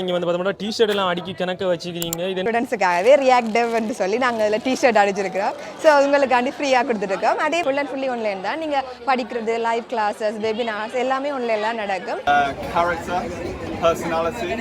இங்கே வந்து பார்த்தோம்னா டிஷர்ட் எல்லாம் அடுக்கி கணக்க வச்சுக்கிறீங்க. இது ஸ்டூடெண்ட்ஸுக்காகவே ரியாக்டிவ்னு சொல்லி நாங்கள் அதில் டிஷர்ட் அடிச்சிருக்கிறோம். ஸோ உங்களுக்காண்டி ஃப்ரீயாக கொடுத்துருக்கோம். அதே ஃபுல் அண்ட் ஃபுல்லி ஆன்லைன் தான். நீங்கள் படிக்கிறது லைவ் கிளாஸஸ் வெபினார்ஸ் எல்லாமே ஆன்லைனில் நடக்கும். Character, personality,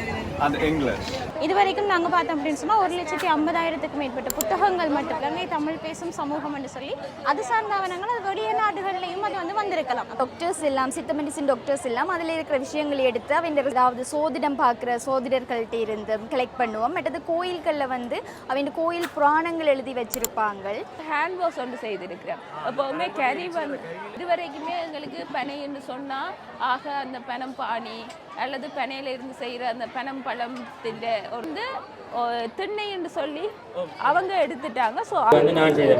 and English. இது வரைக்கும் நாங்கள் பார்த்தோம் அப்படின்னு சொன்னால் ஒரு லட்சத்தி ஐம்பதாயிரத்துக்கு மேற்பட்ட புத்தகங்கள் மட்டும் இலங்கை தமிழ் பேசும் சமூகம் என்று சொல்லி அது சார்ந்த ஆவணங்கள் அது வெளிய நாடுகள்லையும் அது வந்து வந்திருக்கலாம். டாக்டர்ஸ் எல்லாம் சித்த மெடிசின் டாக்டர்ஸ் எல்லாம் அதில் இருக்கிற விஷயங்களை எடுத்து அவன் அதாவது சோதிடம் பார்க்குற சோதிடர்கள்ட்ட இருந்து கலெக்ட் பண்ணுவோம். மற்றது கோயில்களில் வந்து அவன் கோயில் புராணங்கள் எழுதி வச்சிருப்பாங்க ஹேண்ட் வாஷ் ஒன்று செய்திருக்கிறேன். எப்போவுமே கேரி வந்து இதுவரைக்குமே எங்களுக்கு பனை என்று சொன்னால் ஆக அந்த பனம் பாணி அல்லது பனையில இருந்து செய்கிற அந்த பனம் பழம் திண்ட வந்து ஓ, திண்ணை என்று சொல்லி அவங்க எடுத்துட்டாங்க. ஸோ வந்து நான் செய்த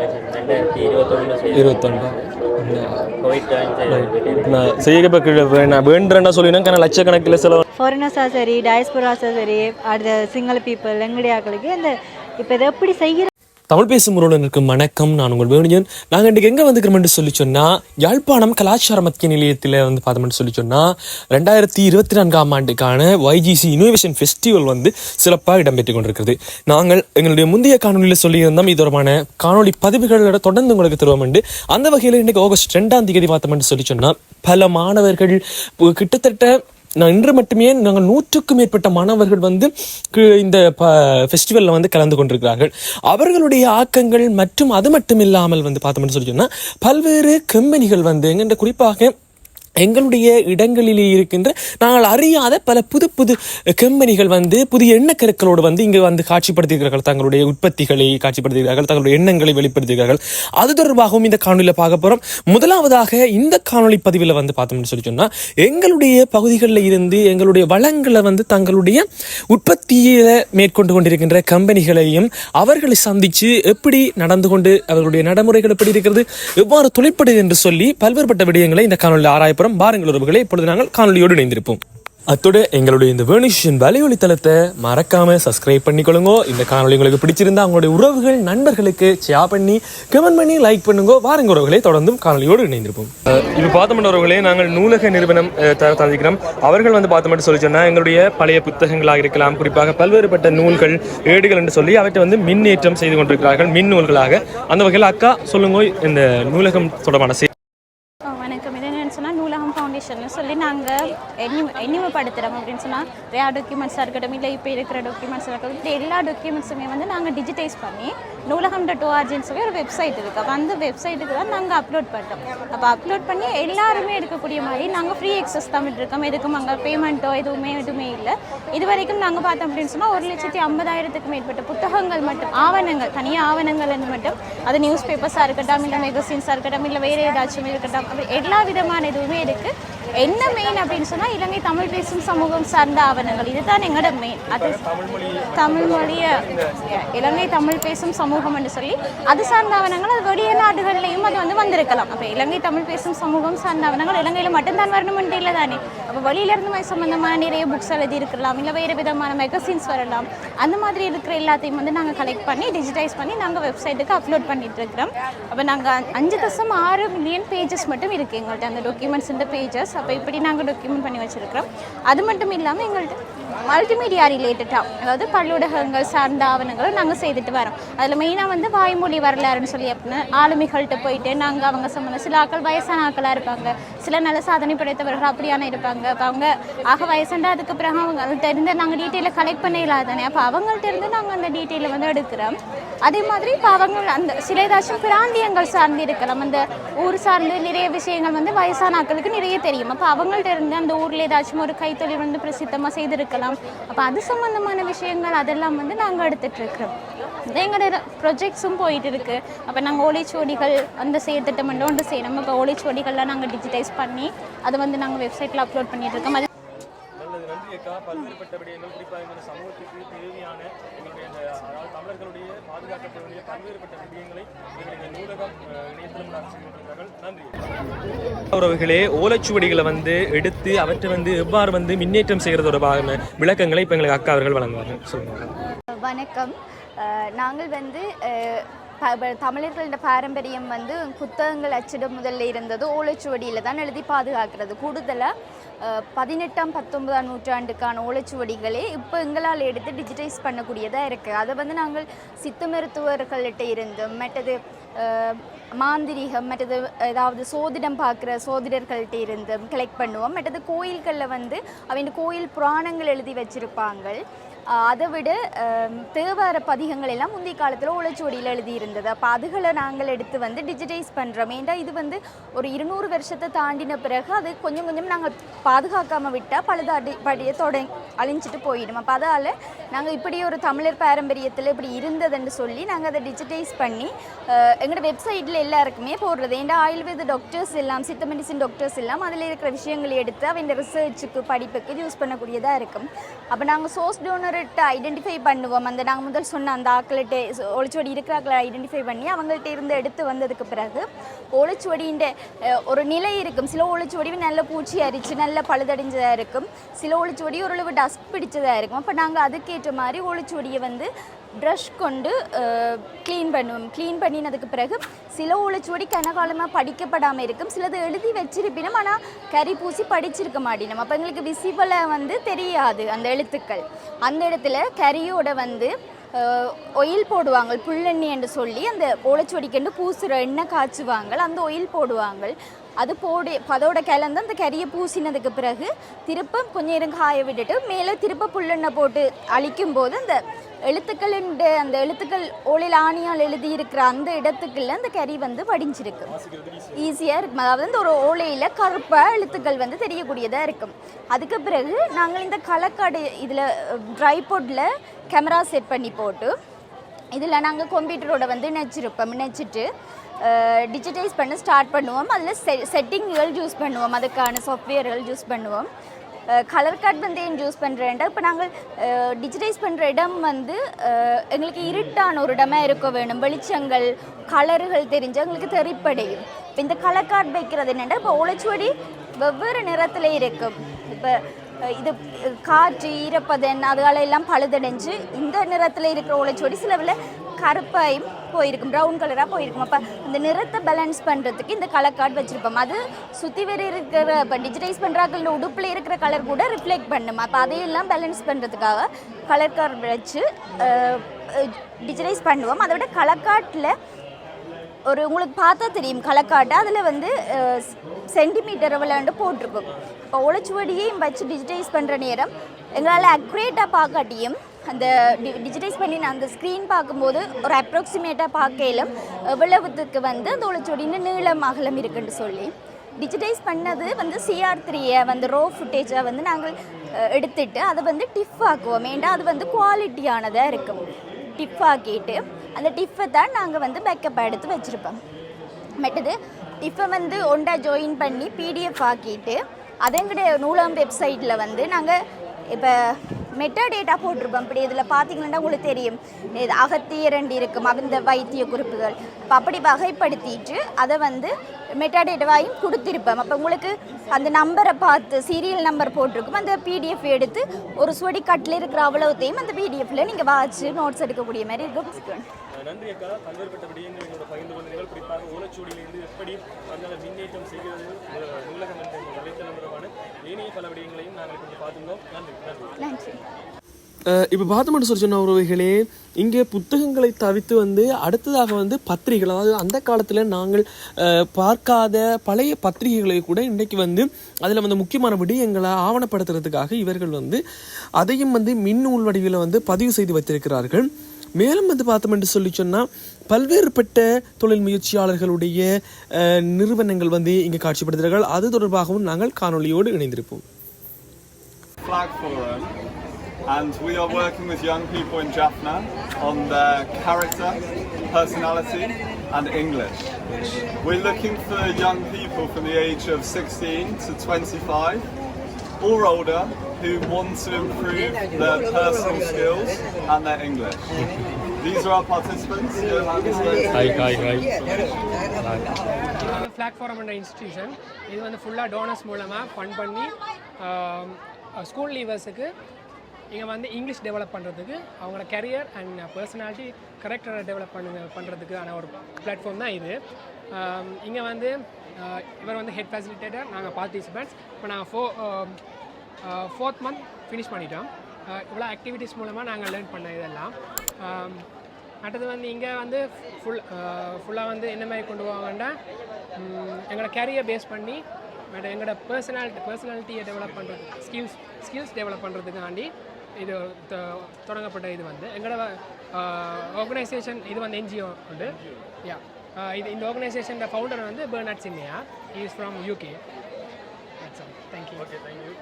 நான் வேண்டுறேன்னா சொல்லினா லட்சக்கணக்கில் செலவு ஃபாரினர்ஸாக சரி டயஸ்பராஸாக சரி அடுத்த சிங்கள பீப்புள் எங்கடியாக்களுக்கு இந்த இப்போ இதை எப்படி செய்கிற தமிழ் பேசும் உறவுகளுக்கு வணக்கம். நான் உங்கள் வேணுஜன் நாங்கள் இன்றைக்கு எங்கே வந்துக்கிறோம்னு சொல்லி சொன்னால் யாழ்ப்பாணம் கலாச்சார மத்திய நிலையத்தில் வந்து பார்த்தோம்னு சொல்லி சொன்னால் ரெண்டாயிரத்தி இருபத்தி நான்காம் ஆண்டுக்கான ஒய்ஜிசி இனோவேஷன் ஃபெஸ்டிவல் வந்து சிறப்பாக இடம்பெற்று கொண்டிருக்கிறது. நாங்கள் எங்களுடைய முந்தைய காணொலியில் சொல்லியிருந்தோம் இது தொடர்பான காணொலி பதிவுகளோட தொடர்ந்து உங்களுக்கு தருவோம் அந்த வகையில் இன்றைக்கு ஆகஸ்ட் ரெண்டாம் தேதி பார்த்தோம்னு சொல்லி சொன்னால் பல மாணவர்கள் கிட்டத்தட்ட நான் இன்று மட்டுமே நாங்கள் நூற்றுக்கும் மேற்பட்ட மாணவர்கள் வந்து இந்த ஃபெஸ்டிவலில் வந்து கலந்து கொண்டிருக்கிறார்கள். அவர்களுடைய ஆக்கங்கள் மற்றும் அது மட்டும் இல்லாமல் வந்து பார்த்தோம்னு சொல்லி சொன்னால் பல்வேறு கம்பெனிகள் வந்து எங்கிட்ட குறிப்பாக எங்களுடைய இடங்களிலே இருக்கின்ற நாங்கள் அறியாத பல புது புது கம்பெனிகள் வந்து புதிய எண்ணக்கருக்களோடு வந்து இங்கே வந்து காட்சிப்படுத்தியிருக்கிறார்கள் தங்களுடைய உற்பத்திகளை காட்சிப்படுத்துகிறார்கள் தங்களுடைய எண்ணங்களை வெளிப்படுத்துகிறார்கள். அது தொடர்பாகவும் இந்த காணொலியில் பார்க்க போகிறோம் முதலாவதாக இந்த காணொளி பதிவில் வந்து பார்த்தோம்னு சொல்லி சொன்னால் எங்களுடைய பகுதிகளில் இருந்து எங்களுடைய வளங்களை வந்து தங்களுடைய உற்பத்தியை மேற்கொண்டு கொண்டிருக்கின்ற கம்பெனிகளையும் அவர்களை சந்தித்து எப்படி நடந்து கொண்டு அவர்களுடைய நடைமுறைகள் எப்படி இருக்கிறது எவ்வாறு தொழிற்படுது என்று சொல்லி பல்வேறுபட்ட விடயங்களை இந்த காணொலியில் அப்புறம் பாருங்கள் உறவுகளை இப்பொழுது நாங்கள் காணொலியோடு இணைந்திருப்போம். அத்தோட எங்களுடைய இந்த வேர்னிஷன் வலையொலி தளத்தை மறக்காம சப்ஸ்கிரைப் பண்ணிக்கொள்ளுங்க. இந்த காணொலி உங்களுக்கு பிடிச்சிருந்தா அவங்களுடைய உறவுகள் நண்பர்களுக்கு ஷேர் பண்ணி கமெண்ட் பண்ணி லைக் பண்ணுங்க. வாருங்க உறவுகளை தொடர்ந்தும் காணொலியோடு இணைந்திருப்போம். இப்போ பார்த்தோம்னா உறவுகளே நாங்கள் நூலக நிறுவனம் அஹ், தந்திக்கிறோம் அவர்கள் வந்து பார்த்தோம்னு சொல்லி சொன்னா எங்களுடைய பழைய புத்தகங்களாக இருக்கலாம் குறிப்பாக பல்வேறுபட்ட நூல்கள் ஏடுகள் என்று சொல்லி அவற்றை வந்து மின்னேற்றம் செய்து கொண்டிருக்கிறார்கள் மின் நூல்களாக. அந்த வகையில் அக்கா சொல்லுங்க இந்த நூலகம் தொடர்பான செய்தி ஆ, வணக்கம் இது என்னன்னு சொன்னால் நூலகம் ஃபவுண்டேஷன் சொல்லி நாங்கள் எண்ணி அப்படின்னு சொன்னால் ரேர் டாக்குமெண்ட்ஸாக இருக்கட்டும் இல்லை இப்போ இருக்கிற டாக்குமெண்ட்ஸாக இருக்கட்டும் இப்படி எல்லா டாக்குமெண்ட்ஸுமே வந்து நாங்கள் டிஜிட்டைஸ் பண்ணி நூலகம் டாட் ஓஆர்ஜின்னு சொல்லி ஒரு வெப்சைட் இருக்குது அப்போ அந்த வெப்சைட்டுக்கு தான் நாங்கள் அப்லோட் பண்ணுறோம் அப்போ அப்லோட் பண்ணி எல்லாருமே எடுக்கக்கூடிய மாதிரி நாங்கள் ஃப்ரீ எக்ஸஸ் தான் இருக்கோம். எதுக்கும் அங்கே பேமெண்ட்டோ எதுவுமே எதுவுமே இல்லை. இது வரைக்கும் நாங்கள் பார்த்தோம் அப்படின்னு சொன்னால் ஒரு லட்சத்தி ஐம்பதாயிரத்துக்கு மேற்பட்ட புத்தகங்கள் மட்டும் ஆவணங்கள் தனியாக ஆவணங்கள் மட்டும் அது நியூஸ் பேப்பர்ஸாக இருக்கட்டும் இல்லை மெகசின்ஸாக இருக்கட்டும் இல்லை வேறு ஏதாச்சும் இருக்கட்டும் அப்படி எல்லா விதமான இதுவுமே இருக்குது என்ன மெயின் அப்படின்னு சொன்னால் இலங்கை தமிழ் பேசும் சமூகம் சார்ந்த ஆவணங்கள். இதுதான் எங்களோட மெயின் அது தமிழ் மொழியை இலங்கை தமிழ் பேசும் சமூகம் சொல்லி அது சார்ந்த ஆவணங்கள் அது வெளிய நாடுகள்லையும் அது வந்து வந்திருக்கலாம். அப்போ இலங்கை தமிழ் பேசும் சமூகம் சார்ந்த ஆவணங்கள் இலங்கையில் மட்டும்தான் வரணும்னு இல்லை தானே அப்போ வெளியிலேருந்து சம்மந்தமான நிறைய புக்ஸ் எழுதி இருக்கலாம் இல்லை வேறு விதமான மெகசின்ஸ் வரலாம். அந்த மாதிரி இருக்கிற எல்லாத்தையும் வந்து நாங்கள் கலெக்ட் பண்ணி டிஜிட்டைஸ் பண்ணி நாங்கள் வெப்சைட்டுக்கு அப்லோட் பண்ணிட்டு இருக்கிறோம். அப்போ நாங்கள் அஞ்சு தசம் ஆறு மில்லியன் பேஜஸ் மட்டும் இருக்குது எங்கள்கிட்ட அந்த டாக்குமெண்ட்ஸ் இந்த பேஜஸ் அப்போ இப்படி நாங்கள் டாக்குமெண்ட் பண்ணி வச்சுருக்கிறோம். அது மட்டும் இல்லாமல் எங்கள்கிட்ட மல்டிமீடியா ரிலேட்டடாக அதாவது பல்லூடகங்கள் சார்ந்த ஆவணங்களும் நாங்கள் செய்துட்டு வரோம். அதில் மெயினாக வந்து வாய்மொழி வரலாறுன்னு சொல்லி அப்படின்னு ஆளுமைகள்கிட்ட போயிட்டு நாங்கள் அவங்க சம்மந்தம் சில ஆட்கள் வயசான ஆக்களாக இருப்பாங்க. சில நல்ல சாதனை படைத்தவர்கள் அப்படியான இருப்பாங்க. அப்போ அவங்க ஆக வயசாண்டா அதுக்கு பிறகு அவங்கள்ட்ட இருந்து நாங்கள் டீட்டெயிலை கலெக்ட் பண்ண இல்லாதானே அப்போ அவங்கள்ட்ட இருந்து நாங்கள் அந்த டீட்டெயிலை வந்து எடுக்கிறோம். அதே மாதிரி இப்போ அவங்க அந்த சில ஏதாச்சும் பிராந்தியங்கள் சார்ந்து இருக்கலாம். அந்த ஊர் சார்ந்து நிறைய விஷயங்கள் வந்து வயசான ஆட்களுக்கு நிறைய தெரியும். அப்போ அவங்கள்ட்ட இருந்து அந்த ஊரில் ஏதாச்சும் ஒரு கைத்தொழில் வந்து பிரசித்தமாக செய்திருக்கலாம். அப்போ அது சம்மந்தமான விஷயங்கள் அதெல்லாம் வந்து நாங்கள் எடுத்துட்டு எங்களோட ப்ரொஜெக்ட்ஸும் போயிட்டு இருக்குது அப்போ நாங்கள் ஓலைச்சுவடிகள் அந்த செயற்திட்டம் மட்டும் ஒன்று செய்யணும் இப்போ ஓலைச்சுவடிகள்லாம் நாங்கள் டிஜிட்டைஸ் பண்ணி அதை வந்து நாங்கள் வெப்சைட்டில் அப்லோட் பண்ணிகிட்டு இருக்கோம் அது அக்கா பல்வேறுபட்ட விடயங்கள் குறிப்பாக இந்த சமூகத்துக்கு தேவையான எங்களுடைய இந்த அதாவது தமிழர்களுடைய பாதுகாக்கப்பட வேண்டிய பல்வேறுபட்ட விடயங்களை எங்களுடைய நூலகம் அஹ், இணையதளம் செய்து கொண்டிருக்கிறார்கள் நன்றி. உறவுகளே ஓலைச்சுவடிகளை வந்து எடுத்து அவற்றை வந்து எவ்வாறு வந்து மின்னேற்றம் செய்கிறது தொடர்பான விளக்கங்களை இப்போ எங்களுக்கு அக்கா அவர்கள் வழங்குவார்கள். சொல்லுங்கள் வணக்கம். நாங்கள் வந்து தமிழர்களோட பாரம்பரியம் வந்து புத்தகங்கள் அச்சிடும் முதல்ல இருந்தது ஓலைச்சுவடியில் தான் எழுதி பாதுகாக்கிறது. கூடுதலாக பதினெட்டாம் பத்தொன்பதாம் நூற்றாண்டுக்கான ஓலைச்சுவடிகளே இப்போ எங்களால் எடுத்து டிஜிட்டைஸ் பண்ணக்கூடியதாக இருக்குது அதை வந்து நாங்கள் சித்த மருத்துவர்கள்கிட்ட இருந்தும் மற்றது மாந்திரீகம் மற்றது ஏதாவது சோதிடம் பார்க்குற சோதிடர்கள்ட்ட இருந்தும் கலெக்ட் பண்ணுவோம். மற்றது கோயில்களில் வந்து அவங்க கோயில் புராணங்கள் எழுதி வச்சுருப்பாங்க அதை விட தேவார பதிகங்கள் எல்லாம் முந்தைய காலத்தில் ஓலைச்சுவடியில் எழுதியிருந்தது. அப்போ அதுகளை நாங்கள் எடுத்து வந்து டிஜிட்டைஸ் பண்ணுறோம் ஏன்டா இது வந்து ஒரு இருநூறு வருஷத்தை தாண்டின பிறகு அது கொஞ்சம் கொஞ்சம் நாங்கள் பாதுகாக்காமல் விட்டால் பழுதாடி அடி படிய தொடங் அழிஞ்சிட்டு போயிடும். அப்போ அதால் நாங்கள் இப்படி ஒரு தமிழர் பாரம்பரியத்தில் இப்படி இருந்ததுன்னு சொல்லி நாங்கள் அதை டிஜிட்டைஸ் பண்ணி எங்களோட வெப்சைட்டில் எல்லாருக்குமே போடுறது. ஏன்டா ஆயுர்வேத டாக்டர்ஸ் எல்லாம் சித்த மெடிசின் டாக்டர்ஸ் எல்லாம் அதில் இருக்கிற விஷயங்களை எடுத்து அவங்க ரிசர்ச்சுக்கு படிப்புக்கு யூஸ் பண்ணக்கூடியதாக இருக்கும். அப்போ நாங்கள் சோர்ஸ் டோனர் டோனர்கிட்ட ஐடென்டிஃபை பண்ணுவோம். அந்த நாங்கள் முதல் சொன்ன அந்த ஆக்கள்கிட்ட ஒளிச்சுவடி இருக்கிறாக்களை ஐடென்டிஃபை பண்ணி அவங்கள்ட்ட இருந்து எடுத்து வந்ததுக்கு பிறகு ஒளிச்சுவடியின் ஒரு நிலை இருக்கும். சில ஒளிச்சுவடி நல்ல பூச்சி அரிச்சு நல்ல பழுதடைஞ்சதாக இருக்கும். சில ஒளிச்சுவடி ஓரளவு டஸ்ட் பிடிச்சதாக இருக்கும். அப்போ நாங்கள் அதுக்கேற்ற மாதிரி ஒளிச்சுவடியை வந்து ப்ரஷ் கொண்டு க்ளீன் பண்ணுவோம் க்ளீன் பண்ணினதுக்கு பிறகு சில ஓலைச்சுவடி கனகாலமாக படிக்கப்படாமல் இருக்கும். சிலது எழுதி வச்சிருப்பினும் ஆனால் கறி பூசி படிச்சிருக்க மாட்டினோம். அப்போ எங்களுக்கு விசிபலை வந்து தெரியாது அந்த எழுத்துக்கள். அந்த இடத்துல கறியோட வந்து ஒயில் போடுவாங்க புல்லெண்ணி என்று சொல்லி அந்த ஓலைச்சுவடிக்கண்டு பூசுகிற எண்ணெய் காய்ச்சுவாங்க அந்த ஒயில் போடுவாங்க அது போடு அதோட கிளந்து அந்த கறியை பூசினதுக்கு பிறகு திருப்ப கொஞ்ச நேரம் காய விட்டுட்டு மேலே திருப்ப புல்லெண்ணெய் போட்டு அழிக்கும் போது அந்த எழுத்துக்களின் அந்த எழுத்துக்கள் ஓலையில் ஆணியால் எழுதியிருக்கிற அந்த இடத்துக்குள்ள அந்த கறி வந்து வடிஞ்சிருக்கு ஈஸியாக இருக்கும். அதாவது இந்த ஒரு ஓலையில் கருப்பாக எழுத்துக்கள் வந்து தெரியக்கூடியதாக இருக்கும். அதுக்கு பிறகு நாங்கள் இந்த களக்காடு இதில் ட்ரைபோட்டில் கேமரா செட் பண்ணி போட்டு இதில் நாங்கள் கம்ப்யூட்டரோட வந்து இணைச்சிருப்போம் இணைச்சிட்டு டிஜிட்டைஸ் பண்ண ஸ்டார்ட் பண்ணுவோம். அதில் செ செட்டிங்குகள் யூஸ் பண்ணுவோம். அதுக்கான சாஃப்ட்வேர்கள் யூஸ் பண்ணுவோம். கலர் கார்ட் வந்து ஏன் யூஸ் பண்ணுறேன்டா இப்போ நாங்கள் டிஜிட்டைஸ் பண்ணுற இடம் வந்து எங்களுக்கு இருட்டான ஒரு இடமா இருக்க வேணும் வெளிச்சங்கள் கலர்கள் தெரிஞ்சு எங்களுக்கு தெரிப்படையும். இப்போ இந்த கலர் கார்டு வைக்கிறது என்னென்னா இப்போ ஒளிச்சுவடி வெவ்வேறு நிறத்தில் இருக்கும். இப்போ இது காற்று ஈரப்பதன் அதுகளெல்லாம் பழுதடைஞ்சு இந்த நிறத்தில் இருக்கிற ஒளிச்சுவடி சிலவில் கருப்பாயும் போயிருக்கும் ப்ரௌன் கலராக போயிருக்கும். அப்போ அந்த நிறத்தை பேலன்ஸ் பண்ணுறதுக்கு இந்த கலர் கார்டு வச்சுருப்போம். அது சுற்றி வேறு இருக்கிற இப்போ டிஜிட்டைஸ் பண்ணுறாக்கள உடுப்பில் இருக்கிற கலர் கூட ரிஃப்ளெக்ட் பண்ணும். அப்போ அதையெல்லாம் பேலன்ஸ் பண்ணுறதுக்காக கலர் கார்டு வச்சு டிஜிட்டைஸ் பண்ணுவோம். அதை விட கலர் கார்டில் ஒரு உங்களுக்கு பார்த்தா தெரியும் களக்காட்டை அதில் வந்து சென்டிமீட்டர் விளையாண்டு போட்டிருக்கும். இப்போ ஒளிச்சுவடியையும் வச்சு டிஜிட்டைஸ் பண்ணுற நேரம் எங்களால் அக்யூரேட்டாக பார்க்காட்டியும் அந்த டி டிஜிட்டைஸ் பண்ணி நான் அந்த ஸ்க்ரீன் பார்க்கும்போது ஒரு அப்ராக்சிமேட்டாக பார்க்கையிலும் எவ்வளவுத்துக்கு வந்து அந்த ஒளிச்சொடின்னு நீளம் அகலம் இருக்குன்னு சொல்லி. டிஜிட்டைஸ் பண்ணது வந்து சிஆர் த்ரீயை வந்து ரோ ஃபுட்டேஜை வந்து நாங்கள் எடுத்துட்டு அதை வந்து டிஃப் ஆக்குவோம். ஏன்டா அது வந்து குவாலிட்டியானதாக இருக்கும். டிஃப் ஆக்கிட்டு அந்த டிஃப்பை தான் நாங்கள் வந்து பேக்கப் எடுத்து வச்சுருப்போம். மற்றது டிஃப்பை வந்து ஒண்டா ஜாயின் பண்ணி பிடிஎஃப் ஆக்கிட்டு அதெங்கடைய நூலகம் வெப்சைட்டில் வந்து நாங்கள் இப்போ மெட்டா டேட்டா போட்டிருப்போம். இப்படி இதில் பார்த்தீங்கன்னா உங்களுக்கு தெரியும். இது அகத்தியரண்டு இருக்கும் அந்த வைத்திய குறிப்புகள். இப்போ அப்படி வகைப்படுத்திட்டு அதை வந்து மெட்டா டேட்டாவையும் கொடுத்திருப்போம். அப்போ உங்களுக்கு அந்த நம்பரை பார்த்து சீரியல் நம்பர் போட்டிருக்கும். அந்த பிடிஎஃப் எடுத்து ஒரு சுவடி கட்டில் இருக்கிற அவ்வளவுத்தையும் அந்த பிடிஎஃப்ல நீங்கள் வாட்ச் நோட்ஸ் எடுக்கக்கூடிய மாதிரி இருக்கும். நன்றி அக்கா. பல்வேறுபட்ட விடயங்கள் எங்களோட பகிர்ந்து கொண்டீர்கள் குறிப்பாக ஓலச்சூடியிலிருந்து எப்படி அதனால் மின்னேற்றம் செய்கிறது நூலகம் என்ற வலைத்தளம் ஏனைய பல விடயங்களையும் நாங்கள் கொஞ்சம் பார்த்துருந்தோம் நன்றி நன்றி. நன்றி. இப்போ பார்த்தோம்னு சொல்லி சொன்ன உறவுகளே இங்கே புத்தகங்களை தவிர்த்து வந்து அடுத்ததாக வந்து பத்திரிகைகள் அதாவது அந்த காலத்தில் நாங்கள் அஹ், பார்க்காத பழைய பத்திரிகைகளை கூட இன்றைக்கு வந்து அதில் வந்து முக்கியமான விடயங்களை ஆவணப்படுத்துறதுக்காக இவர்கள் வந்து அதையும் வந்து மின்னூல் வடிவில் வந்து பதிவு செய்து வைத்திருக்கிறார்கள். மேலும் வந்து பார்த்தோம் என்று சொல்லி சொன்னால் பல்வேறுபட்ட தொழில் முயற்சியாளர்களுடைய நிறுவனங்கள் வந்து இங்கே காட்சிப்படுத்துகிறார்கள் அது தொடர்பாகவும் நாங்கள் காணொலியோடு இணைந்திருப்போம் and we are working with young people in Jaffna on their character, personality, and English. We're looking for young people from the age of 16 to 25 or older who want to improve their personal skills and their English. These are our participants. Hi hi hi flag forum என்ற institution இது வந்து ஃபுல்லாக donors மூலமாக fund பண்ணி school லீவர்ஸுக்கு இங்கே வந்து English develop பண்ணுறதுக்கு அவங்களோட கரியர் அண்ட் பர்சனாலிட்டி கரெக்டரை டெவலப் பண்ணு பண்ணுறதுக்கான ஒரு பிளாட்ஃபார்ம் தான் இது. இங்கே வந்து இவர் வந்து ஹெட் ஃபெசிலிட்டேட்டர் நாங்கள் பார்ட்டிசிபெண்ட்ஸ் இப்போ நாங்கள் ஃபோ ஃபோர்த் மந்த் ஃபினிஷ் பண்ணிட்டோம். இவ்வளோ ஆக்டிவிட்டீஸ் மூலமாக நாங்கள் லேர்ன் பண்ண இதெல்லாம். அடுத்தது வந்து இங்கே வந்து ஃபுல் ஃபுல்லாக வந்து என்ன மாதிரி கொண்டு போவாங்கன்னா எங்களோட கேரியர் பேஸ் பண்ணி பட் எங்களோட பர்சனாலிட்டி பர்சனாலிட்டியை டெவலப் பண்ணுறது ஸ்கில்ஸ் ஸ்கில்ஸ் டெவலப் பண்ணுறதுக்காண்டி இது தொ- தொடங்கப்பட்ட இது வந்து. எங்களோட ஆர்கனைசேஷன் இது வந்து என்ஜிஓ உண்டு. யா இது இந்த ஆர்கனைசேஷனோட ஃபவுண்டர் வந்து Bernard Chinniah is from UK thank you okay thank you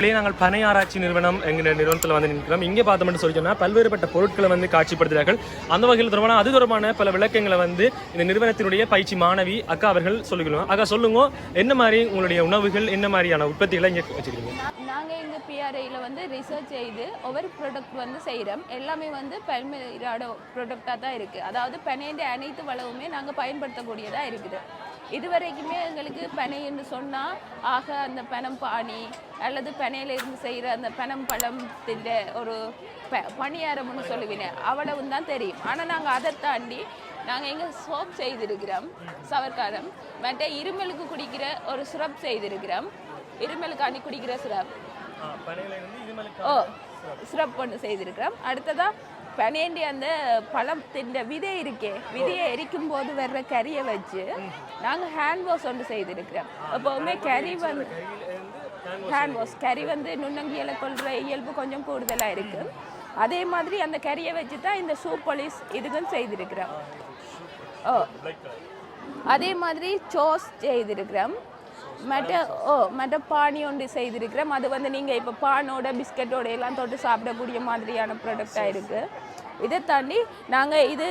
இதிலே நாங்கள் பனை ஆராய்ச்சி நிறுவனம் என்கிற நிறுவனத்தில் வந்து நிற்கிறோம். இங்கே பார்த்தோம்னு சொல்லி சொன்னால் பல்வேறுபட்ட பொருட்களை வந்து காட்சிப்படுத்துகிறார்கள். அந்த வகையில் தொடர்பான அது தொடர்பான பல விளக்கங்களை வந்து இந்த நிறுவனத்தினுடைய பயிற்சி மாணவி அக்கா அவர்கள் சொல்லிக்கணும் அக்கா சொல்லுங்க என்ன மாதிரி உங்களுடைய உணவுகள் என்ன மாதிரியான உற்பத்திகளை இங்கே வச்சுக்கிறீங்க நாங்கள் எங்கள் பிஆர்ஐயில் வந்து ரிசர்ச் செய்து ஒவ்வொரு ப்ராடக்ட் வந்து செய்கிறோம் எல்லாமே வந்து பல்மேராட ப்ராடக்டாக தான் இருக்குது அதாவது பனையின் அனைத்து வளவுமே நாங்கள் பயன்படுத்தக்கூடியதாக இருக்குது. இதுவரைக்குமே எங்களுக்கு பெனைன்னு சொன்னால் ஆக அந்த பெனம் பாணி அல்லது பெனையில இருந்து செய்கிற அந்த பெனம் பழத்தின் ஒரு ப பணியாரம்னு சொல்லுவீங்க அவ்வளவும் தான் தெரியும். ஆனால் நாங்கள் அதை தாண்டி நாங்கள் எங்கள் சோப் செய்திருக்கிறோம் சவர்க்காரம். மற்ற இருமலுக்கு குடிக்கிற ஒரு சிரப் செய்திருக்கிறோம். இருமலுக்காண்டி குடிக்கிற சிரப். ஓ சிரப் ஒன்று செய்திருக்கிறோம். அடுத்ததா பனேண்டி அந்த பழத்தின் விதை இருக்கே விதையை எரிக்கும் போது வர்ற கறியை வச்சு நாங்கள் ஹேண்ட் வாஷ் ஒன்று செய்திருக்கிறோம். எப்போவுமே கறி வந்து ஹேண்ட் வாஷ் கறி வந்து நுண்ணங்கியலை கொள்கிற இயல்பு கொஞ்சம் கூடுதலாக இருக்கு. அதே மாதிரி அந்த கறியை வச்சு தான் இந்த ஷூ பாலிஷ் இதுக்கும் செய்திருக்கிறோம். ஓ. அதே மாதிரி சோஸ் செய்திருக்கிறோம். மற்ற ஓ மற்ற பானி ஒன்று செய்திருக்கிறோம். அது வந்து நீங்கள் இப்போ பானோட பிஸ்கட்டோட எல்லாம் தொட்டு சாப்பிடக்கூடிய மாதிரியான ப்ராடக்டாக இருக்குது இதை தாண்டி நாங்கள் இது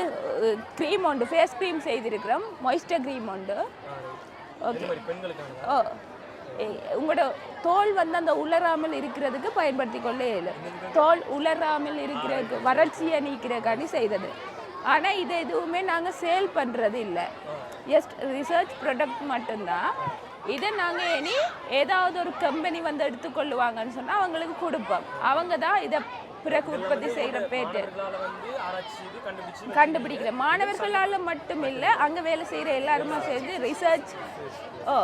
க்ரீம் உண்டு ஃபேஸ் க்ரீம் செய்திருக்கிறோம். மாய்ஸ்டர் க்ரீம் உண்டு. ஓகே ஓ உங்களோட தோல் வந்து அந்த உலராமல் இருக்கிறதுக்கு பயன்படுத்தி கொள்ள இயலும் தோல் உலராமல் இருக்கிறதுக்கு வறட்சியை நீக்கிறதுக்காண்டி செய்தது. ஆனால் இது எதுவுமே நாங்கள் சேல் பண்ணுறது இல்லை. ஜஸ்ட் ரிசர்ச் ப்ராடக்ட் மட்டும்தான். இதை நாங்கள் இனி ஏதாவது ஒரு கம்பெனி வந்து எடுத்துக்கொள்ளுவாங்கன்னு சொன்னால் அவங்களுக்கு கொடுப்போம். அவங்க தான் இதை பிறகு உற்பத்தி செய்கிற பேட்டு. கண்டுபிடிக்கிற மாணவர்களால் மட்டும் இல்லை அங்கே வேலை செய்கிற எல்லாருமே சேர்ந்து ரிசர்ச் ஓ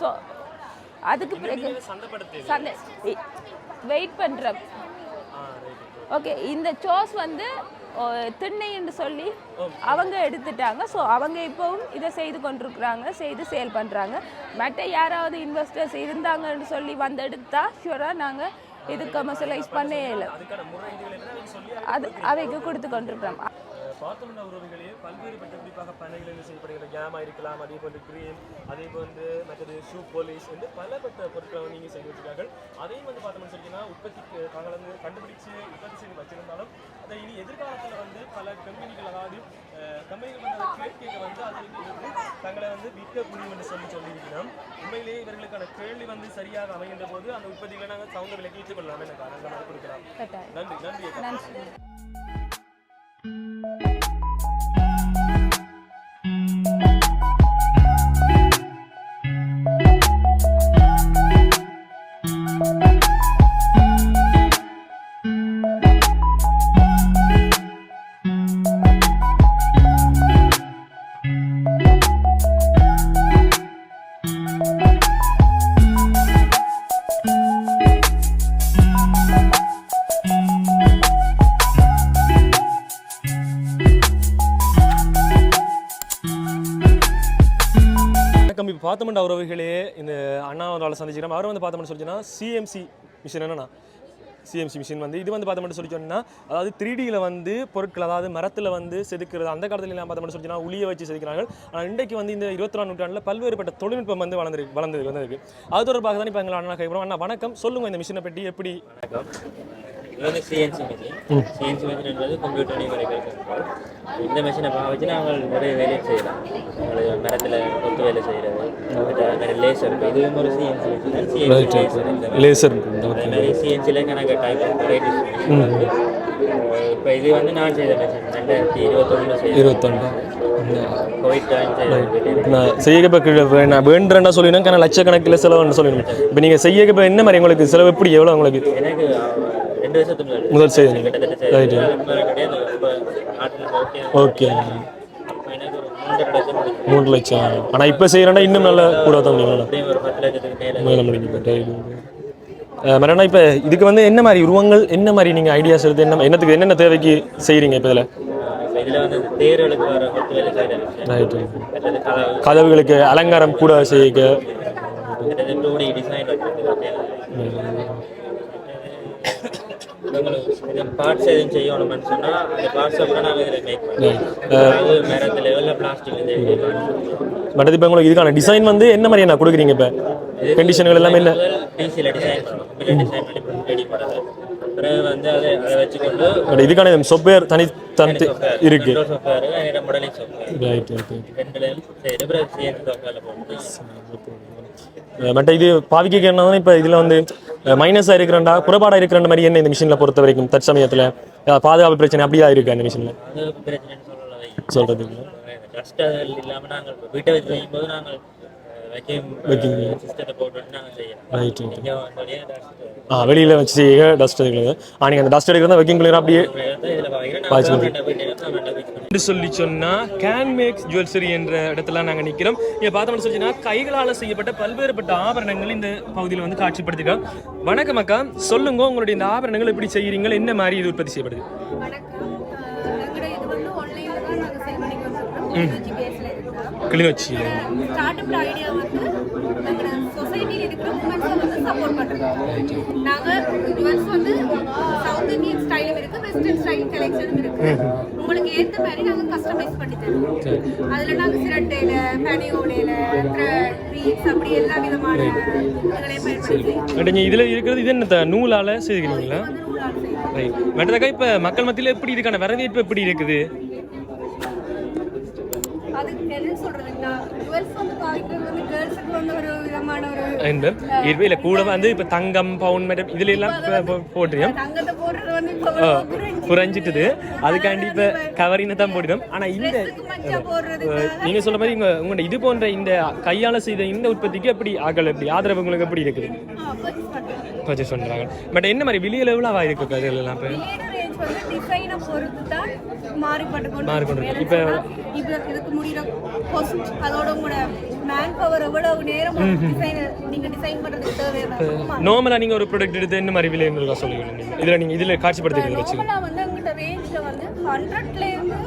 ஸோ அதுக்கு பிறகு சந்தை வெயிட் பண்ணுறோம் ஓகே இந்த சோஸ் வந்து ஓ, திண்ணைன்னு சொல்லி அவங்க எடுத்துட்டாங்க. ஸோ அவங்க இப்போவும் இதை செய்து கொண்டிருக்கிறாங்க செய்து சேல் பண்ணுறாங்க மற்ற யாராவது இன்வெஸ்டர்ஸ் இருந்தாங்கன்னு சொல்லி வந்து எடுத்தா ஷுவராக நாங்கள் இது கமர்ஷியலைஸ் பண்ணே இல்லை. அது அவைக்கு கொடுத்து கொண்டிருக்கிறோம். பார்த்தோம்னா உறவுகளே பல்வேறுபட்ட குறிப்பாக பனைகளில் செய்யப்படுகிற ஜாமா இருக்கலாம் அதே போன்று கிரீம் அதே போன்று மற்றது ஷூ போலீஸ் என்று பலப்பட்ட பொருட்களை வந்து நீங்கள் செய்து வச்சிருக்கார்கள். அதையும் வந்து பார்த்தோம்னு சொன்னீங்கன்னா உற்பத்திக்கு தாங்கள் வந்து கண்டுபிடிச்சு உற்பத்தி செய்து வச்சிருந்தாலும் அதை இனி எதிர்காலத்தில் வந்து பல கம்பெனிகள் அதாவது கம்பெனிகள் வந்து அதை கேட்க வந்து அதற்கு வந்து தங்களை வந்து விற்க முடியும் என்று சொல்லி சொல்லியிருக்கிறோம். உண்மையிலேயே இவர்களுக்கான கேள்வி வந்து சரியாக அமைகின்ற போது அந்த உற்பத்திகளை நாங்கள் சவுந்த விலைக்கு விற்றுக் கொள்ளலாம் என்ற காரணங்களை கொடுக்கலாம். நன்றி நன்றி. அக்கா. நன்றி வணக்கம் இப்போ பார்த்தோம்னா உறவுகளே இந்த அண்ணாவதால் சந்திச்சிக்கிறோம். அவர் வந்து பார்த்தோம்னு சொல்லிச்சுன்னா சிஎம்சி மிஷின் என்னன்னா? சிஎம்சி மிஷின் வந்து இது வந்து பார்த்தோம்னு சொல்லி சொன்னா அதாவது த்ரீ டியில் வந்து பொருட்கள் அதாவது மரத்தில் வந்து செதுக்கிறது அந்த காலத்தில் எல்லாம் பார்த்தோம்னு சொல்லி சொன்னா உளியை வச்சு செதுக்கிறாங்க. ஆனால் இன்றைக்கு வந்து இந்த இருபத்தி நூற்றாண்டில் பல்வேறுபட்ட தொழில்நுட்பம் வந்து வளர்ந்து வளர்ந்து வந்திருக்கு அது தொடர்பாக தான் இப்போ எங்களை அண்ணா கைப்படும் அண்ணா வணக்கம். சொல்லுங்கள் இந்த மிஷினை பற்றி எப்படி? வந்து சிஎன்சி மிஷின் சிஎன்சி மிஷின்ன்றது கம்ப்யூட்டர் நியூமரிக்கல் கண்ட்ரோல் இந்த மிஷினை வச்சு நாங்கள் நிறைய வேலையை செய்யலாம். மரத்தில் கொத்து வேலை செய்கிறது லேசர் இதுவும் ஒரு சிஎன்சி மிஷின் சிஎன்சி லேசர் மாதிரி. லேசர் அதே மாதிரி சிஎன்சியில் கணக்கு டைப் இப்போ இது வந்து நான் செய்த மெஷின் ரெண்டாயிரத்தி இருபத்தொன்று டைம் செய்த நான் வேண்டுறேன்னா ஆனால் லட்சக்கணக்கில் செலவுன்னு சொல்லணும் இப்போ நீங்கள் செய்ய இப்போ என்ன மாதிரி உங்களுக்கு செலவு எப்படி எவ்வளோ உங்களுக்கு? முதல் செய்தி. நாட்டில் ஓகே. முடியும் மூன்று லட்சம் ஆனால் இப்போ செய்கிறேன்னா இன்னும் நல்லா கூட தான் முடியும் மேலே முடிஞ்சு மரணா இப்போ இதுக்கு வந்து என்ன மாதிரி உருவங்கள் என்ன மாதிரி நீங்கள் ஐடியாஸ் எடுத்து என்ன என்னத்துக்கு என்னென்ன தேவைக்கு செய்கிறீங்க இப்போ இதில்? கதவுகளுக்கு அலங்காரம் கூட செய்ய டி டிசைன் பார்ட்ஸ் எதுவும் செய்யணும்னு சொன்னால் அந்த பார்ட்ஸை கூட நாங்கள் இதில் மேக் பண்ணுவோம் அது மரத்தில் இல்லை பிளாஸ்டிக் பட் இப்போ உங்களுக்கு இதுக்கான டிசைன் வந்து என்ன மாதிரி கொடுக்குறீங்க இப்போ? கண்டிஷன்கள் எல்லாமே என்ன? டிசியில் டிசைன் பண்ணுவோம் டிசைன் பண்ணி ரெடி பண்ணுறது பிறகு வந்து அதை அதை வச்சுக்கொண்டு பட் இதுக்கான சொப்வேர் தனி தனி இருக்கு. மாடலிங் போட்டு. மற்ற இது பாவிக்க என்ன இப்போ இதில் வந்து மைனஸாக இருக்கிறண்டா குறைபாடாக இருக்கிற மாதிரி என்ன இந்த மிஷினில் பொறுத்த வரைக்கும்? தற்சமயத்தில் பாதுகாப்பு பிரச்சனை அப்படியா இருக்கு அந்த மிஷினில் டஸ்ட் ஆ வெளியில் வச்சு செய்ய டஸ்ட் எடுக்கிறது. ஆ நீங்கள் அந்த டஸ்ட் எடுக்கிறதா வைக்கிங் கிளியர் அப்படியே என்று சொல்லி சொன்னா கேன் மேக்ஸ் ஜுவல்சரி என்ற இடத்துல நாங்க நிக்கிறோம். இங்க பார்த்தோம்னு சொல்லிச்சுன்னா கைகளால செய்யப்பட்ட பல்வேறுபட்ட ஆபரணங்கள் இந்த பகுதியில் வந்து காட்சிப்படுத்திருக்கோம் வணக்கம் அக்கா. சொல்லுங்க உங்களுடைய இந்த ஆபரணங்கள் எப்படி செய்யறீங்க? என்ன மாதிரி இது உற்பத்தி செய்யப்படுது? வணக்கம். இருக்கிற உமன்ஸை வந்து சப்போர்ட் பண்ணுறோம் நாங்கள் ஜுவல்ஸ் வந்து சவுத் இந்தியன் ஸ்டைலும் இருக்குது வெஸ்டர்ன் ஸ்டைல் கலெக்ஷனும் இருக்குது உங்களுக்கு ஏற்ற மாதிரி நாங்கள் கஸ்டமைஸ் பண்ணி தருவோம் அதில் நாங்கள் சிரட்டையில் பனியோலையில் ட்ரீட்ஸ் அப்படி எல்லா விதமான இதுகளையும் பயன்படுத்தி நீங்க இதுல இருக்கிறது இது என்ன நூலால செய்கிறீங்களா ரைட் இப்ப மக்கள் மத்தியில எப்படி இதுக்கான வரவேற்பு எப்படி இருக்குது அதுக்கு என்ன சொல்றதுன்னா ஜுவல்ஸ் வந்து பாவிக்கிறது வந்து கேர்ள்ஸுக்கு வந்து ஒரு விதமான இந்த இல்ல கூட வந்து இப்ப தங்கம் பவுன் மேடம் இதுல எல்லாம் இப்ப போ- போடுறோம் தங்கத்தை போடுறது வந்து இப்போ ஆ, குறைஞ்சி குறைஞ்சிட்டுது. அதுக்காண்டி இப்ப கவரின்னு தான் போடுறோம் ஆனா இந்த நீங்க சொல்ற மாதிரி உங்க உங்களோட இது போன்ற இந்த கையால செய்த இந்த உற்பத்திக்கு எப்படி ஆகல எப்படி ஆதரவு உங்களுக்கு எப்படி இருக்குது? பர்ச்சேஸ் பண்றாங்க. பட் என்ன மாதிரி வெளியில எவ்வளவு இருக்கு அதில் எல்லாம் வந்து டிசைனை பொறுத்து தான் மாறுபட்டு கொண்டு. இப்ப- இப்ப இதுக்கு முடிகிற காஸ்ட் அதோட உங்களோட மேன் பவர் எவ்வளவு நேரம் டிசைன் நீங்க டிசைன் பண்றதுக்கு தேவையான நார்மலா நீங்க ஒரு ப்ராடக்ட் எடுத்து என்ன மாதிரி விலை இருக்கா சொல்லுங்க நீங்க? இதுல நீங்க இதுல காட்சிப்படுத்திக்கிறது வச்சு நார்மலா வந்து எங்கிட்ட ரேஞ்ச்ல வந்து ஹண்ட்ரட்ல இருந்து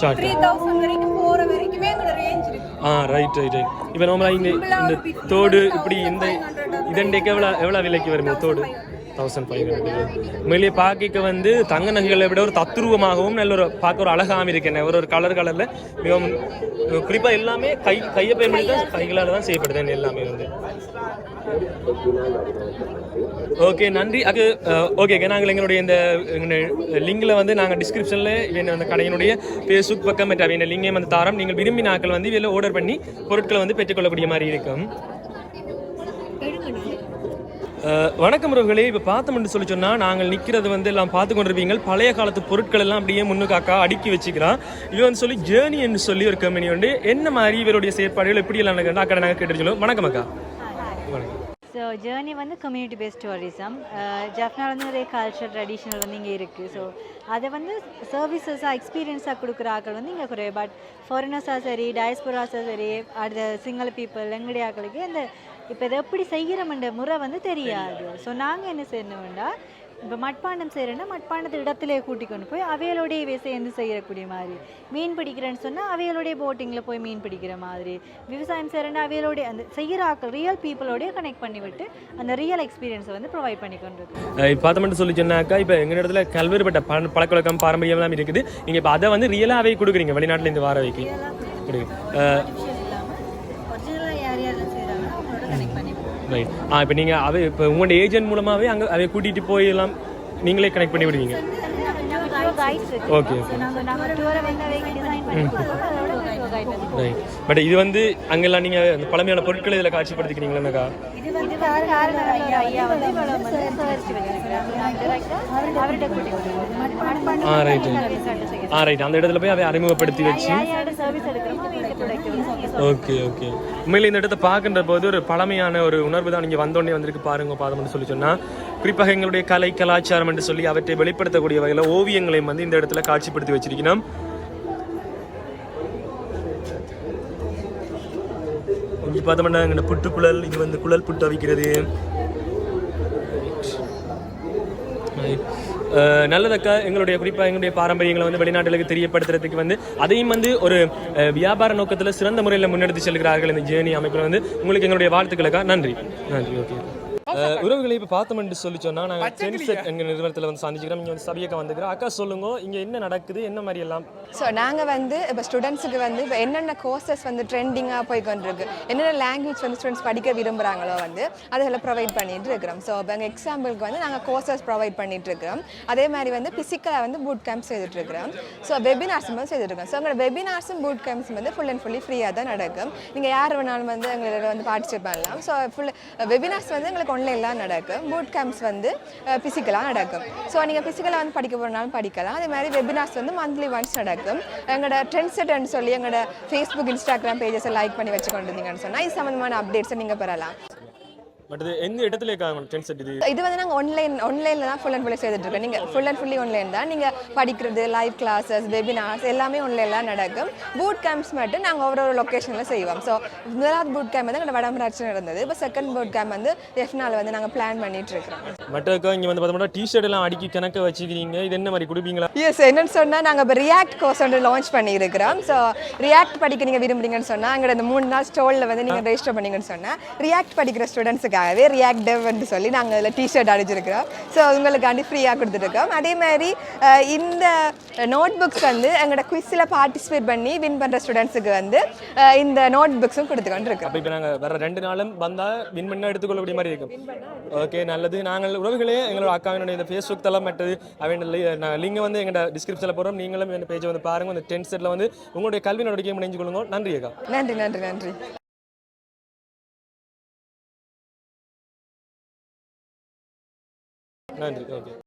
ஷார்ட் த்ரீ தௌசண்ட் வரைக்கும் போற வரைக்குமே எங்களோட ரேஞ்ச் இருக்கு. ஆ ரைட் ரைட் ரைட் இப்போ நார்மலா இங்க இந்த தோடு இப்படி இந்த இதண்டைக்கு எவ்வளோ எவ்வளோ விலைக்கு வரும் தோடு? தௌசண்ட் ஃபைவ் ஹண்ட்ரட் உண்மையிலேயே பார்க்க வந்து தங்க நகைகளை விட ஒரு தத்துருவமாகவும் நல்ல ஒரு பார்க்க ஒரு அழகாகவும் இருக்கேன் ஒரு ஒரு கலர் கலரில் மிகவும் குறிப்பாக எல்லாமே கை கையை பயன்படுத்தி தான் கைகளால் தான் செய்யப்படுது எல்லாமே வந்து. ஓகே நன்றி. அது ஓகே நாங்கள் எங்களுடைய இந்த லிங்கில் வந்து நாங்கள் டிஸ்கிரிப்ஷனில் இவன் அந்த கடையினுடைய ஃபேஸ்புக் பக்கம் மற்றும் அவையின் லிங்கையும் வந்து தாரம் நீங்கள் விரும்பி நாட்கள் வந்து இதில் ஆர்டர் பண்ணி பொருட்களை வந்து பெற்றுக்கொள்ளக்கூடிய மாதிரி இருக்கும். வணக்கம் உறவுகளே. இப்போ பார்த்தோம்னு சொல்லி சொன்னால் நாங்கள் நிற்கிறது வந்து எல்லாம் பார்த்து கொண்டிருப்பீங்க பழைய காலத்து பொருட்கள் எல்லாம் அப்படியே முன்னுக்காக்கா அடுக்கி வச்சுக்கிறான். இவன் சொல்லி ஜேர்னின்னு சொல்லி ஒரு கம்பெனி உண்டு. என்ன மாதிரி இவருடைய செயற்பாடுகள் எப்படி எல்லாம் நடக்குது நாங்கள் கேட்டு சொல்லுவோம். வணக்கம் அக்கா. வணக்கம் ஸோ ஜேர்னி வந்து கம்யூனிட்டி பேஸ்ட் டூரிசம் ஜப்னால் வந்து நிறைய கல்ச்சர் ட்ரெடிஷ்னல் வந்து இங்கே இருக்குது ஸோ அதை வந்து சர்வீசஸாக எக்ஸ்பீரியன்ஸாக கொடுக்குற ஆக்கள் வந்து இங்கே குறைய பட் ஃபாரினர்ஸாக சரி டயஸ்போராஸாக சரி அடுத்த சிங்கள பீப்புள் எங்களுடைய ஆக்களுக்கு இந்த இப்போ இதை எப்படி செய்கிறோம்ன்ற முறை வந்து தெரியாது. ஸோ நாங்கள் என்ன செய்யணும்னா இப்போ மட்பாண்டம் செய்கிறேன்னா மட்பாண்டத்தை இடத்திலே கூட்டி கொண்டு போய் அவையோடைய சேர்ந்து செய்யக்கூடிய மாதிரி. மீன் பிடிக்கிறேன்னு சொன்னால் அவையோடைய போட்டிங்கில் போய் மீன் பிடிக்கிற மாதிரி. விவசாயம் செய்கிறேன்னா அவையோடைய அந்த செய்கிற ஆட்கள் ரியல் பீப்புளோடய கனெக்ட் பண்ணி விட்டு அந்த ரியல் எக்ஸ்பீரியன்ஸை வந்து ப்ரொவைட் பண்ணி கொண்டு. இப்போ பார்த்தோம்னு சொல்லி சொன்னாக்கா இப்போ எங்கள் இடத்துல கல்வேறுபட்ட பழ பழக்கவழக்கம் பாரம்பரியம்லாம் இருக்குது. நீங்கள் இப்போ அதை வந்து ரியலாகவே கொடுக்குறீங்க வெளிநாட்டிலேருந்து வார வைக்கி கொடுங்க ஒரிஜினலாக யார் யாரெல்லாம் செய்கிறாங்களோ அவங்களோட கனெக்ட் பண்ணி ரைட் ஆ இப்போ நீங்கள் அதை இப்போ உங்களோட ஏஜென்ட் மூலமாகவே அங்கே அதை கூட்டிகிட்டு போயிடலாம் நீங்களே கனெக்ட் பண்ணி விடுவீங்க. ஓகே ஓகே ரைட் பட் இது வந்து அங்கெல்லாம் நீங்கள் அந்த பழமையான பொருட்களை இதில் காட்சிப்படுத்திக்கிறீங்களாக்கா ஆ ரைட் ஆ ரைட் அந்த இடத்துல போய் அதை அறிமுகப்படுத்தி வச்சு ஓகே ஓகே உண்மையில இந்த இடத்த பார்க்கின்ற போது ஒரு பழமையான ஒரு உணர்வு தான் நீங்கள் வந்தோடனே வந்திருக்கு. பாருங்க பாதம்னு சொல்லி சொன்னால் குறிப்பாக எங்களுடைய கலை கலாச்சாரம் என்று சொல்லி அவற்றை வெளிப்படுத்தக்கூடிய வகையில் ஓவியங்களையும் வந்து இந்த இடத்துல காட்சிப்படுத்தி வச்சிருக்கணும் இங்கே பார்த்தோம்னா புட்டு புட்டுக்குழல் இங்கே வந்து குழல் புட்டு அவிக்கிறது. நல்லதக்கா எங்களுடைய குறிப்பாக எங்களுடைய பாரம்பரியங்களை வந்து வெளிநாட்டுகளுக்கு தெரியப்படுத்துறதுக்கு வந்து அதையும் வந்து ஒரு வியாபார நோக்கத்தில் சிறந்த முறையில் முன்னெடுத்து செல்கிறார்கள் இந்த ஜேர்னி அமைப்பில் வந்து. உங்களுக்கு எங்களுடைய வாழ்த்துக்களுக்கா நன்றி. நன்றி. ஓகே உறவுகளை இப்போ பார்த்தோம்னு சொல்லி சொன்னால் நாங்கள் டென்செட் எங்கள் நிறுவனத்தில் வந்து சந்திக்கிறோம். இங்கே வந்து சபையக்க வந்துக்கிறோம் அக்கா சொல்லுங்க. இங்கே என்ன நடக்குது? என்ன மாதிரி எல்லாம்? ஸோ நாங்கள் வந்து இப்போ ஸ்டூடெண்ட்ஸுக்கு வந்து இப்போ என்னென்ன கோர்சஸ் வந்து ட்ரெண்டிங்காக போய் கொண்டிருக்கு என்னென்ன லாங்குவேஜ் வந்து ஸ்டூடெண்ட்ஸ் படிக்க விரும்புகிறாங்களோ வந்து அதெல்லாம் ப்ரொவைட் பண்ணிட்டு இருக்கிறோம். ஸோ இப்போ எங்கள் எக்ஸாம்பிளுக்கு வந்து நாங்கள் கோர்சஸ் ப்ரொவைட் பண்ணிட்டு இருக்கிறோம். அதே மாதிரி வந்து ஃபிசிக்கலாக வந்து பூட் கேம்ப் செய்துட்டு இருக்கிறோம். ஸோ வெபினார்ஸும் வந்து செய்துட்டு இருக்கோம். ஸோ எங்களோட வெபினார்ஸும் பூட் கேம்ப்ஸ் வந்து ஃபுல் அண்ட் ஃபுல்லி ஃப்ரீயாக தான் நடக்கும். நீங்கள் யார் வேணாலும் வந்து எங்களோட வந்து பார்ட்டிசிபேட் பண்ணலாம். ஸோ ஃபுல் வெபினார்ஸ் வந்து எங்களுக்கு ஆன்லைனில் நடக்கும் பூட் கேம்ப்ஸ் வந்து ஃபிசிக்கலாக நடக்கும் ஸோ நீங்கள் ஃபிசிக்கலாக வந்து படிக்க போகிறனாலும் படிக்கலாம். அதே மாதிரி வெபினார்ஸ் வந்து மந்த்லி ஒன்ஸ் நடக்கும். எங்களோட ட்ரெண்ட் செட்னு சொல்லி எங்களோட ஃபேஸ்புக் இன்ஸ்டாகிராம் பேஜஸை லைக் பண்ணி வச்சு கொண்டு இருந்தீங்கன்னு சொன்னால் இது சம்மந்தமான அப்டேட்ஸை நீங்கள் பெறலாம். பட் இது எந்த இடத்துல இருக்காங்க டென்செட் இது இது வந்து நாங்கள் ஆன்லைன் ஆன்லைனில் தான் ஃபுல் அண்ட் ஃபுல்லி செய்துட்டு இருக்கோம் நீங்கள் ஃபுல் அண்ட் ஃபுல்லி ஆன்லைன் தான். நீங்கள் படிக்கிறது லைவ் கிளாஸஸ் வெபினார்ஸ் எல்லாமே ஆன்லைனில் நடக்கும். பூட் கேம்ப்ஸ் மட்டும் நாங்கள் ஒரு ஒரு லொக்கேஷனில் செய்வோம். ஸோ முதலாவது பூட் கேம்ப் வந்து எங்களோட வடமராட்சி நடந்தது. இப்போ செகண்ட் பூட் கேம்ப் வந்து எஃப்னால வந்து நாங்கள் பிளான் பண்ணிட்டு இருக்கிறோம் மற்றக்கா இங்கே வந்து பார்த்தோம்னா டிஷர்ட் எல்லாம் அடுக்கி கணக்க வச்சுக்கிறீங்க. இது என்ன மாதிரி கொடுப்பீங்களா? எஸ் என்னன்னு சொன்னால் நாங்கள் இப்போ ரியாக்ட் கோர்ஸ் வந்து லான்ச் பண்ணியிருக்கிறோம். ஸோ ரியாக்ட் படிக்க நீங்கள் விரும்புறீங்கன்னு சொன்னால் அங்கே இந்த மூணு நாள் ஸ்டோலில் வந்து நீங்கள் ரெஜிஸ்டர் பண்ணீங்கன்னு சொன்னால் ரியாக்ட் படிக்கிற ஸ்டூடெண்ட்ஸுக்காகவே ரியாக்ட் டெவ்னு சொல்லி நாங்கள் இதில் டிஷர்ட் அடிச்சிருக்கிறோம் ஸோ உங்களுக்காண்டி ஃப்ரீயாக கொடுத்துருக்கோம் அதே மாதிரி இந்த நோட் புக்ஸ் வந்து எங்களோட குவிஸில் பார்ட்டிசிபேட் பண்ணி வின் பண்ணுற ஸ்டூடெண்ட்ஸுக்கு வந்து இந்த நோட் புக்ஸும் கொடுத்துக்கொண்டு இருக்கோம் அப்போ இப்போ நாங்கள் வேற ரெண்டு நாளும் வந்தால் வின் பண்ண எடுத்துக்கொள்ளக்கூடிய மாதிரி இருக்கும். ஓகே நல்லது. நாங்கள் உறவுகளே எங்களோட அக்காவினுடைய இந்த ஃபேஸ்புக் தளம் மற்றது அவன் லிங்கை வந்து எங்களோட டிஸ்கிரிப்ஷனில் போகிறோம் நீங்களும் இந்த பேஜை வந்து பாருங்கள் இந்த டென்த் செட்டில் வந்து உங்களுடைய கல்வி நடவடிக்கை இணைஞ்சு கொள்ளுங்க நன்றி அக்கா. நன்றி நன்றி நன்றி. நன்றி. ஓகே.